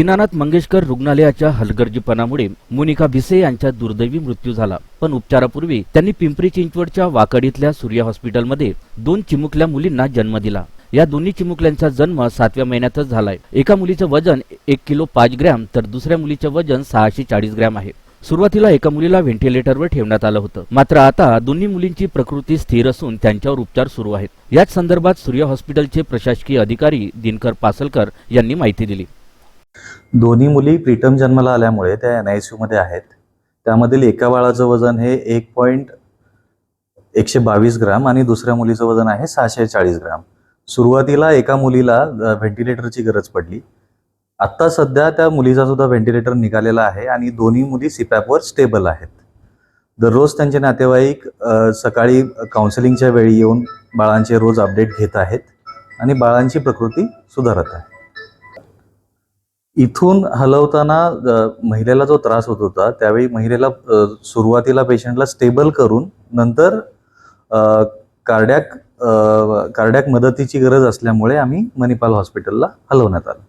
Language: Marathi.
दीनानाथ मंगेशकर रुग्णालयाच्या हलगर्जीपणामुळे मोनिका भिसे यांचा दुर्दैवी मृत्यू झाला. पण उपचारापूर्वी त्यांनी पिंपरी चिंचवडच्या वाकडीतल्या सूर्या हॉस्पिटलमध्ये दोन चिमुकल्या मुलींना जन्म दिला. या दोन्ही चिमुकल्यांचा जन्म सातव्या महिन्यातच झालाय. एका मुलीचं वजन एक किलो पाच ग्रॅम तर दुसऱ्या मुलीचं वजन सहाशे चाळीस ग्रॅम आहे. सुरुवातीला एका मुलीला व्हेंटिलेटरवर ठेवण्यात आलं होतं. मात्र आता दोन्ही मुलींची प्रकृती स्थिर असून त्यांच्यावर उपचार सुरू आहेत. याच संदर्भात सूर्या हॉस्पिटलचे प्रशासकीय अधिकारी दिनकर पासलकर यांनी माहिती दिली. दोन्ही मुली प्रीटम जन्माला आल्यामुळे त्या एन आयमध्ये आहेत. त्यामधील एका बाळाचं वजन हे एक पॉईंट एकशे बावीस ग्राम आणि दुसऱ्या मुलीचं वजन आहे सहाशे चाळीस ग्राम. सुरुवातीला एका मुलीला व्हेंटिलेटरची गरज पडली. आत्ता सध्या त्या मुलीचा सुद्धा व्हेंटिलेटर निघालेला आहे आणि दोन्ही मुली सिपॅपवर स्टेबल आहेत. दररोज त्यांचे नातेवाईक सकाळी काउन्सिलिंगच्या वेळी येऊन बाळांचे रोज अपडेट घेत आहेत आणि बाळांची प्रकृती सुधारत आहे. इथून हलवताना महिलेला जो त्रास होत होता त्यावेळी महिलेला सुरुवातीला पेशंटला स्टेबल करून नंतर कार्डॅक कार्डॅक मदतीची गरज असल्यामुळे आम्ही मणिपाल हॉस्पिटलला हलवण्यात आलं.